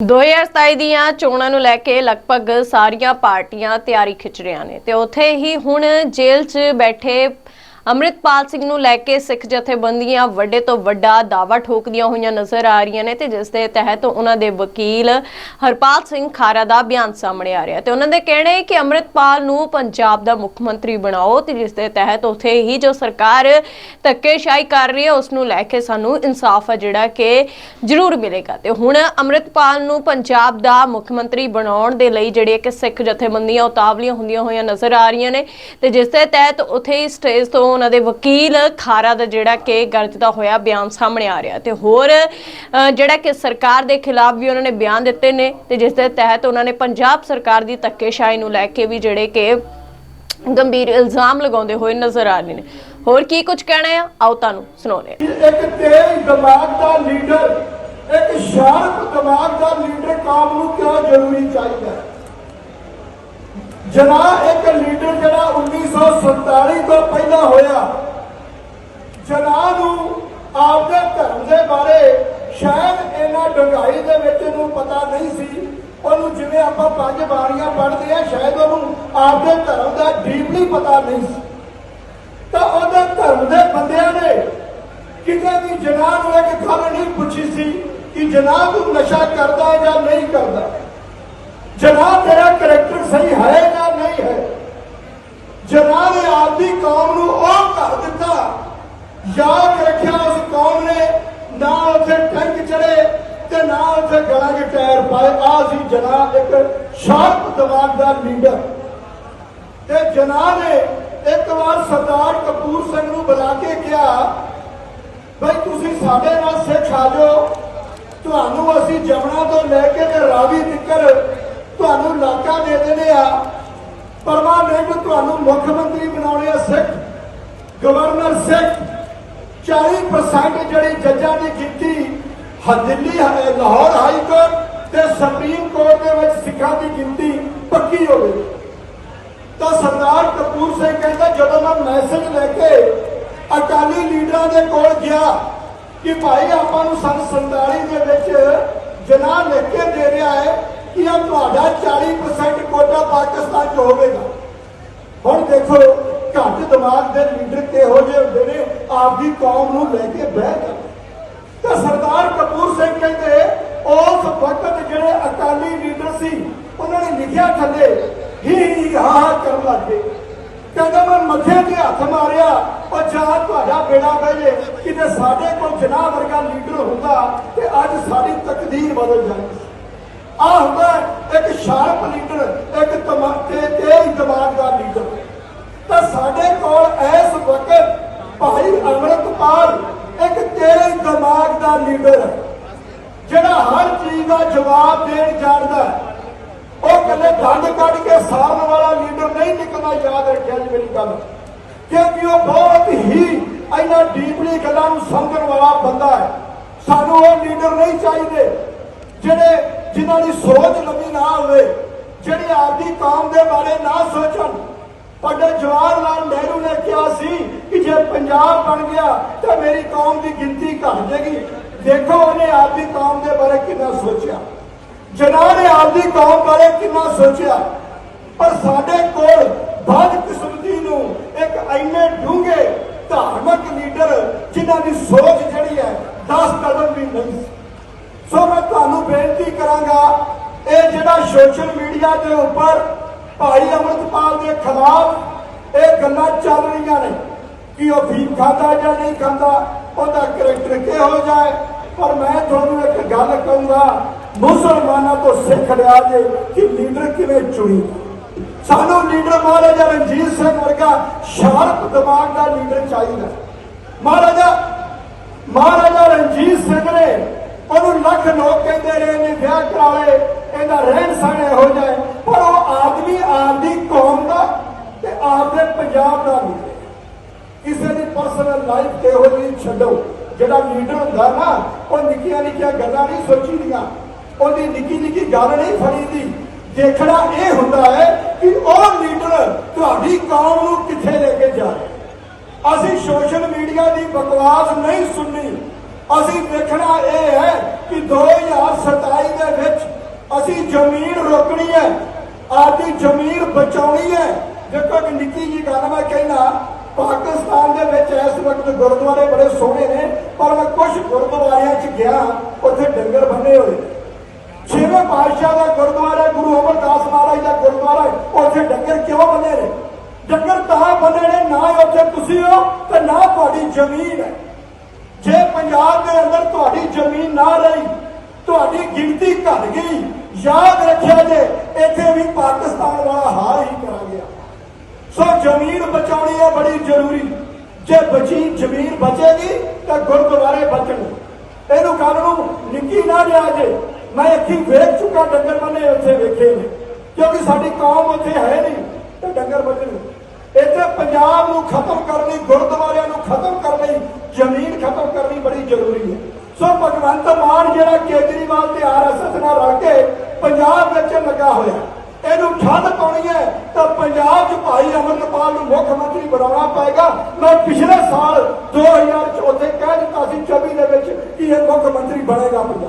2027 ਦੀਆਂ ਚੋਣਾਂ ਨੂੰ ਲੈ ਕੇ ਲਗਭਗ ਸਾਰੀਆਂ ਪਾਰਟੀਆਂ ਤਿਆਰੀ ਖਿੱਚ ਰਹੀਆਂ ਨੇ ਤੇ ਉੱਥੇ ਹੀ ਹੁਣ ਜੇਲ੍ਹ 'ਚ ਬੈਠੇ ਅੰਮ੍ਰਿਤਪਾਲ ਸਿੰਘ ਨੂੰ ਲੈ ਕੇ ਸਿੱਖ ਜਥੇਬੰਦੀਆਂ ਵੱਡੇ ਤੋਂ ਵੱਡਾ ਦਾਵਾ ਠੋਕਦੀਆਂ ਹੋਈਆਂ ਨਜ਼ਰ ਆ ਰਹੀਆਂ ਨੇ ਤੇ ਜਿਸ ਦੇ ਤਹਿਤ ਉਹਨਾਂ ਦੇ ਵਕੀਲ ਹਰਪਾਲ ਸਿੰਘ ਖਾਰਾ ਦਾ ਬਿਆਨ ਸਾਹਮਣੇ ਆ ਰਿਹਾ ਤੇ ਉਹਨਾਂ ਦੇ ਕਹਿਣਾ ਹੈ ਕਿ ਅੰਮ੍ਰਿਤਪਾਲ ਨੂੰ ਪੰਜਾਬ ਦਾ ਮੁੱਖ ਮੰਤਰੀ ਬਣਾਓ ਤੇ ਜਿਸ ਦੇ ਤਹਿਤ ਉੱਥੇ ਹੀ ਜੋ ਸਰਕਾਰ ਧੱਕੇਸ਼ਾਹੀ ਕਰ ਰਹੀ ਹੈ, ਉਸ ਨੂੰ ਲੈ ਕੇ ਸਾਨੂੰ ਇਨਸਾਫ ਹੈ ਜਿਹੜਾ ਕਿ ਜ਼ਰੂਰ ਮਿਲੇਗਾ। ਤੇ ਹੁਣ ਅੰਮ੍ਰਿਤਪਾਲ ਨੂੰ ਪੰਜਾਬ ਦਾ ਮੁੱਖ ਮੰਤਰੀ ਬਣਾਉਣ ਦੇ ਲਈ ਜਿਹੜੀਆਂ ਕਿ ਸਿੱਖ ਜਥੇਬੰਦੀਆਂ ਉਤਾਵਲੀਆਂ ਹੁੰਦੀਆਂ ਹੋਈਆਂ ਨਜ਼ਰ ਆ ਰਹੀਆਂ ਨੇ ਤੇ ਜਿਸ ਦੇ ਤਹਿਤ ਉੱਥੇ ਹੀ ਸਟੇਜ ਤੋਂ ਉਹਨਾਂ ਦੇ ਵਕੀਲ ਖਾਰਾ ਦਾ ਜਿਹੜਾ ਕਿ ਗਰਜਦਾ ਹੋਇਆ, ਬਿਆਨ ਸਾਹਮਣੇ ਆ ਰਿਹਾ ਤੇ ਹੋਰ ਜਿਹੜਾ ਕਿ ਸਰਕਾਰ ਦੇ ਖਿਲਾਫ ਵੀ ਉਹਨਾਂ ਨੇ ਬਿਆਨ ਦਿੱਤੇ ਨੇ ਤੇ ਜਿਸ ਦੇ ਤਹਿਤ ਉਹਨਾਂ ਨੇ ਪੰਜਾਬ ਸਰਕਾਰ ਦੀ ਧੱਕੇਸ਼ਾਹੀ ਨੂੰ ਲੈ ਕੇ ਵੀ ਜਿਹੜੇ ਕਿ ਗੰਭੀਰ ਇਲਜ਼ਾਮ ਲਗਾਉਂਦੇ ਹੋਏ ਨਜ਼ਰ ਆ ਰਹੇ ਨੇ। ਹੋਰ ਕੀ ਕੁਝ ਕਹਿਣਾ ਆ? ਆਓ ਤੁਹਾਨੂੰ ਸੁਣਾਉਂਦੇ ਇੱਕ ਤੇਜ਼ ਦਿਮਾਗ ਦਾ ਲੀਡਰ, ਇੱਕ ਸ਼ਾਰਪ ਦਿਮਾਗ ਦਾ ਲੀਡਰ ਕੌਮ ਨੂੰ ਕਿਉਂ ਜ਼ਰੂਰੀ ਚਾਹੀਦਾ ਹੈ? ਜਨਾ ਇੱਕ ਲੀਡਰ ਜਿਹੜਾ 1947 ਤੋਂ ਪਹਿਲਾਂ ਹੋਇਆ। ਜਨਾ ਨੂੰ ਆਪਦੇ ਧਰਮ ਦੇ ਬਾਰੇ ਸ਼ਾਇਦ ਇਹਨਾਂ ਡੰਗਾਈ ਦੇ ਵਿੱਚ ਨੂੰ ਪਤਾ ਨਹੀਂ ਸੀ। ਉਹਨੂੰ ਜਿਵੇਂ ਆਪਾਂ ਪੰਜ ਬਾਣੀਆਂ ਪੜ੍ਹਦੇ ਆ ਸ਼ਾਇਦ ਉਹਨੂੰ ਆਪਦੇ ਧਰਮ ਦਾ ਡੀਪਲੀ ਪਤਾ ਨਹੀਂ ਸੀ। ਤਾਂ ਉਹਦੇ ਧਰਮ ਦੇ ਬੰਦਿਆਂ ਨੇ ਕਿਤੇ ਵੀ ਜਨਾਬ ਨੂੰ ਇੱਕ ਗੱਲ ਨਹੀਂ ਪੁੱਛੀ ਸੀ ਕਿ ਜਨਾਬ ਤੂੰ ਨਸ਼ਾ ਕਰਦਾ ਜਾਂ ਨਹੀਂ ਕਰਦਾ। ਜਨਾਬ ਤੇਰਾ ਕਰੈਕਟਰ ਸਹੀ ਹੈ ਜਾਂ ਨਹੀਂ ਹੈ ਜਨਾਬ ਨੇ ਆਪਦੀ ਕੌਮ ਨੂੰ ਉਹ ਕਰ ਦਿੱਤਾ ਯਾਦ ਰੱਖਿਆ ਉਸ ਕੌਮ ਨੇ ਨਾ ਉੱਥੇ ਟੈਂਕ ਚੜੇ ਤੇ ਨਾ ਉੱਥੇ ਗਲਾਂ 'ਚ ਟਾਇਰ ਪਾਏ ਆ ਸੀ ਜਨਾਬ ਇੱਕ ਸ਼ਾਰਪ ਦਿਮਾਗ ਦਾ ਲੀਡਰ। ਤੇ ਜਨਾ ਨੇ ਇੱਕ ਵਾਰ ਸਰਦਾਰ ਕਪੂਰ ਸਿੰਘ ਨੂੰ ਬੁਲਾ ਕੇ ਕਿਹਾ, ਬਈ ਤੁਸੀਂ ਸਾਡੇ ਨਾਲ ਸਿੱਖ ਆ ਜਾਓ। ਤੁਹਾਨੂੰ ਅਸੀਂ ਜਮਨਾ ਤੋਂ ਲੈ ਕੇ ਤੇ ਰਾਵੀ ਤੱਕਰ ਤੁਹਾਨੂੰ ਇਲਾਕਾ ਦੇ ਦੇਣੇ ਆ। ਪਰਮਾਨੈਂਟ ਤੁਹਾਨੂੰ ਮੁੱਖ ਮੰਤਰੀ ਬਣਾਉਣੇ ਆ ਸਿੱਖ, ਗਵਰਨਰ ਸਿੱਖ। 40% ਜਿਹੜੀ ਜੱਜਾਂ ਦੀ ਗਿਣਤੀ ਦਿੱਲੀ, ਲਾਹੌਰ ਹਾਈ ਕੋਰਟ ਤੇ ਸੁਪਰੀਮ ਕੋਰਟ ਦੇ ਵਿੱਚ ਸਿੱਖਾਂ ਦੀ ਗਿਣਤੀ ਪੱਕੀ ਹੋਵੇ ਤਾਂ ਸਰਦਾਰ ਕਪੂਰ ਸਿੰਘ ਕਹਿੰਦਾ, ਜਦੋਂ ਮੈਂ ਮੈਸੇਜ ਲੈ ਕੇ ਅਕਾਲੀ ਲੀਡਰਾਂ ਦੇ ਕੋਲ ਗਿਆ ਕਿ ਭਾਈ ਆਪਾਂ ਨੂੰ ਸੰਨ 47 ਦੇ ਵਿੱਚ ਜਨਾਹ ਲਿਖ ਕੇ ਦੇ ਰਿਹਾ ਹੈ ਕਿ ਇਹ ਤੁਹਾਡਾ 40% ਕੋਟਾ ਪਾਕਿਸਤਾਨ 'ਚ ਹੋਵੇਗਾ। ਹੁਣ ਦੇਖੋ, ਘੱਟ ਦਿਮਾਗ ਦੇ ਲੀਡਰ ਕਿਹੋ ਜਿਹੇ ਹੁੰਦੇ ਨੇ, ਆਪਦੀ ਕੌਮ ਨੂੰ ਲੈ ਕੇ ਬਹਿ ਜਾਂਦੇ। ਤਾਂ ਸਰਦਾਰ ਕਪੂਰ ਸਿੰਘ ਕਹਿੰਦੇ ਉਸ ਵਕਤ ਜਿਹੜੇ ਅਕਾਲੀ ਲੀਡਰ ਸੀ ਉਹਨਾਂ ਥੱਲੇ। ਹੀ ਹਾ ਕਰਨ ਲੱਗੇ ਕਹਿੰਦਾ, ਮੈਂ ਮੱਥੇ ਤੇ ਹੱਥ ਮਾਰਿਆ, ਉਹ ਜਾਂ ਤੁਹਾਡਾ ਬੇੜਾ ਬਹਿ ਕਿਤੇ ਸਾਡੇ ਕੋਲ ਜਨਾਬ ਵਰਗਾ ਲੀਡਰ ਹੁੰਦਾ, ਤੇ ਅੱਜ ਸਾਡੀ ਤਕਦੀਰ ਬਦਲ ਜਾਂਦੀ ਆ ਹੁੰਦਾ ਇੱਕ ਸ਼ਾਰਪ ਲੀਡਰ, ਇੱਕ ਤਮਾਕੇ ਤੇ ਦਿਮਾਗ ਦਾ ਲੀਡਰ। ਤਾਂ ਸਾਡੇ ਕੋਲ ਇਸ ਵਕਤ ਭਾਈ ਅਮਰਤਪਾਲ ਇੱਕ ਤੇਜ਼ ਦਿਮਾਗ ਦਾ ਲੀਡਰ ਹੈ ਜਿਹੜਾ ਹਰ ਚੀਜ਼ ਦਾ ਜਵਾਬ ਦੇਣ ਜਾਣਦਾ ਹੈ ਉਹ ਕੱਲੇ ਦੰਦ ਕੱਢ ਕੇ ਸਾਰਨ ਵਾਲਾ ਲੀਡਰ ਨਹੀਂ ਨਿਕਲਦਾ ਯਾਦ ਰੱਖਿਆ ਜੀ ਮੇਰੀ ਗੱਲ ਕਿਉਂਕਿ ਉਹ ਬਹੁਤ ਹੀ ਇੰਨਾ ਡੀਪਲੀ ਗੱਲਾਂ ਨੂੰ ਸਮਝਣ ਵਾਲਾ ਬੰਦਾ ਹੈ। ਸਾਨੂੰ ਉਹ ਲੀਡਰ ਨਹੀਂ ਚਾਹੀਦੇ ਜਿਹੜੇ ਜਿਨ੍ਹਾਂ ਦੀ ਸੋਚ ਲੰਮੀ ਨਾ ਹੋਵੇ, ਜਿਹੜੇ ਆਪਦੀ ਕੌਮ ਦੇ ਬਾਰੇ ਨਾ ਸੋਚਣ। ਪੰਡਤ ਜਵਾਹਰ ਲਾਲ ਨਹਿਰੂ ਨੇ ਕਿਹਾ ਸੀ ਕਿ ਜੇ ਪੰਜਾਬ ਬਣ ਗਿਆ ਤਾਂ ਮੇਰੀ ਕੌਮ ਦੀ ਗਿਣਤੀ ਘਟ ਜਾਏਗੀ। ਦੇਖੋ ਉਹਨੇ ਆਪਦੀ ਕੌਮ ਦੇ ਬਾਰੇ ਕਿੰਨਾ ਸੋਚਿਆ। ਜਿਨ੍ਹਾਂ ਨੇ ਆਪਦੀ ਕੌਮ ਬਾਰੇ ਕਿੰਨਾ ਸੋਚਿਆ। ਪਰ ਸਾਡੇ ਕੋਲ ਬਦਕਿਸਮਤੀ ਨੂੰ ਇੱਕ ਐਨੇ ਡੂੰਘੇ ਧਾਰਮਿਕ ਜਿਨ੍ਹਾਂ ਦੀ ਸੋਚ ਜਿਹੜੀ ਹੈ 10 ਕਦਮ ਵੀ ਨਹੀਂ ਸੋ। ਮੈਂ ਤੁਹਾਨੂੰ ਬੇਨਤੀ ਕਰਾਂਗਾ, ਇਹ ਜਿਹੜਾ ਸੋਸ਼ਲ ਮੀਡੀਆ ਦੇ ਉੱਪਰ ਭਾਈ ਅਮਰਤਪਾਲ ਦੇ ਖਿਲਾਫ ਇਹ ਗੱਲਾਂ ਚੱਲ ਰਹੀਆਂ ਨੇ, ਕਿ ਉਹ ਫੀਮ ਖਾਂਦਾ ਜਾਂ ਨਹੀਂ ਖਾਂਦਾ, ਉਹਦਾ ਕਰੈਕਟਰ ਕਿਹੋ ਜਿਹਾ ਹੈ? ਪਰ ਮੈਂ ਤੁਹਾਨੂੰ ਇੱਕ ਗੱਲ ਕਹੂੰਗਾ, ਮੁਸਲਮਾਨਾਂ ਤੋਂ ਸਿੱਖ ਲਿਆ ਜੇ, ਕਿ ਲੀਡਰ ਕਿਵੇਂ ਚੁਣੀ? ਸਾਨੂੰ ਲੀਡਰ ਮਹਾਰਾਜਾ ਰਣਜੀਤ ਸਿੰਘ ਵਰਗਾ ਸ਼ਾਰਪ ਦਿਮਾਗ ਦਾ ਲੀਡਰ ਚਾਹੀਦਾ। ਮਹਾਰਾਜਾ ਮਹਾਰਾਜਾ ਰਣਜੀਤ ਸਿੰਘ ਨੇ ਉਹਨੂੰ ਲੱਖ ਲੋਕ ਕਹਿੰਦੇ ਰਹੇ ਨੇ ਵਿਆਹ ਕਰਾ ਲਏ ਇਹਦਾ ਰਹਿਣ ਸਹਿਣ ਇਹੋ ਜਿਹਾ ਪਰ ਉਹ ਆਦਮੀ ਆਪਦੀ ਕੌਮ ਦਾ ਤੇ ਆਪਦੇ ਪੰਜਾਬ ਦਾ ਨਹੀਂ ਕਿਸੇ ਦੀ ਪਰਸਨਲ ਲਾਈਫ ਕਿਹੋ ਜਿਹੀ ਛੱਡੋ, ਜਿਹੜਾ ਲੀਡਰ ਹੁੰਦਾ ਨਾ, ਉਹ ਨਿੱਕੀਆਂ ਨਿੱਕੀਆਂ ਗੱਲਾਂ ਨਹੀਂ ਸੋਚੀਦੀਆਂ। ਉਹਦੀ ਨਿੱਕੀ ਨਿੱਕੀ ਗੱਲ ਨਹੀਂ ਫੜੀਦੀ। ਦੇਖਣਾ ਇਹ ਹੁੰਦਾ ਹੈ ਕਿ ਉਹ ਲੀਡਰ ਤੁਹਾਡੀ ਕੌਮ ਨੂੰ ਕਿੱਥੇ ਲੈ ਕੇ ਜਾ ਰਿਹਾ ਅਸੀਂ ਸੋਸ਼ਲ ਮੀਡੀਆ ਦੀ ਬਕਵਾਸ ਨਹੀਂ ਸੁਣਨੀ। ਅਸੀਂ ਦੇਖਣਾ ਇਹ ਹੈ ਕਿ 2027 ਦੇ ਵਿੱਚ ਅਸੀਂ ਜ਼ਮੀਨ ਰੋਕਣੀ ਹੈ ਆਪਦੀ ਜ਼ਮੀਨ ਬਚਾਉਣੀ ਹੈ। ਦੇਖੋ ਇੱਕ ਨਿੱਕੀ ਜੀ ਗੱਲ ਮੈਂ ਕਹਿਣਾ ਪਾਕਿਸਤਾਨ ਦੇ ਵਿੱਚ ਇਸ ਵਕਤ ਗੁਰਦੁਆਰੇ ਬੜੇ ਸੋਹਣੇ ਨੇ ਪਰ ਮੈਂ ਕੁਝ ਗੁਰਦੁਆਰਿਆਂ 'ਚ ਗਿਆ ਉੱਥੇ ਡੰਗਰ ਬੰਨੇ ਹੋਏ ਛੇਵੇਂ ਪਾਤਸ਼ਾਹ ਦਾ ਗੁਰਦੁਆਰਾ ਗੁਰੂ ਅਮਰਦਾਸ ਮਹਾਰਾਜ ਦਾ ਗੁਰਦੁਆਰਾ ਹੈ, ਉੱਥੇ ਡੰਗਰ ਕਿਉਂ ਬੰਨੇ ਨੇ? ਡੰਗਰ ਤਾਂ ਬੰਨੇ ਨੇ, ਨਾ ਉੱਥੇ ਤੁਸੀਂ ਹੋ ਤੇ ਨਾ ਤੁਹਾਡੀ ਜ਼ਮੀਨ ਹੈ। ਜੇ ਪੰਜਾਬ ਦੇ ਅੰਦਰ ਤੁਹਾਡੀ ਜ਼ਮੀਨ ਨਾ ਰਹੀ, ਤੁਹਾਡੀ ਗਿਣਤੀ ਘਟ ਗਈ, ਯਾਦ ਰੱਖਿਆ ਜੇ, ਇੱਥੇ ਵੀ ਪਾਕਿਸਤਾਨ ਵਾਲਾ ਹਾਲ ਹੀ ਕਰਾਂਗੇ ਸੋ ਜ਼ਮੀਨ ਬਚਾਉਣੀ ਹੈ ਬੜੀ ਜ਼ਰੂਰੀ। ਜੇ ਬਚੀ ਜ਼ਮੀਨ ਬਚੇਗੀ ਤਾਂ ਗੁਰਦੁਆਰੇ ਬਚਣਗੇ ਇਹਨੂੰ ਗੱਲ ਨੂੰ ਨਿੱਕੀ ਨਾ ਲਿਆ ਜੇ। ਮੈਂ ਅੱਖੀ ਵੇਖ ਚੁੱਕਾ, ਡੰਗਰ ਬੰਨੇ ਉੱਥੇ ਵੇਖੇ ਨੇ। ਕਿਉਂਕਿ ਸਾਡੀ ਕੌਮ ਉੱਥੇ ਹੈ ਨਹੀਂ ਤੇ ਡੰਗਰ ਬਚਣਗੇ ਪੰਜਾਬ ਨੂੰ ਖਤਮ ਕਰਨ ਲਈ, ਗੁਰਦੁਆਰਿਆਂ ਨੂੰ ਖਤਮ ਕਰਨ ਲਈ ਜ਼ਮੀਨ ਖਤਮ ਕਰਨੀ ਬੜੀ ਜ਼ਰੂਰੀ ਹੈ। ਸੋ ਭਗਵੰਤ ਮਾਨ ਜਿਹੜਾ ਕੇਜਰੀਵਾਲ ਤੇ ਆਰਐਸਐਸ ਨਾਲ ਰਲ ਕੇ ਪੰਜਾਬ ਵਿੱਚ ਲੱਗਾ ਹੋਇਆ, ਇਹਨੂੰ ਠੱਲ ਪਾਉਣੀ ਹੈ, ਤਾਂ ਪੰਜਾਬ 'ਚ ਭਾਈ ਅਮਰਪਾਲ ਨੂੰ ਮੁੱਖ ਮੰਤਰੀ ਬਣਾਉਣਾ ਪਏਗਾ। ਮੈਂ ਪਿਛਲੇ ਸਾਲ 2000 ਚ, ਉੱਥੇ ਕਹਿ ਦਿੱਤਾ ਸੀ 24 ਦੇ ਵਿੱਚ ਕਿ ਇਹ ਮੁੱਖ ਮੰਤਰੀ ਬਣੇਗਾ ਪੰਜਾਬ।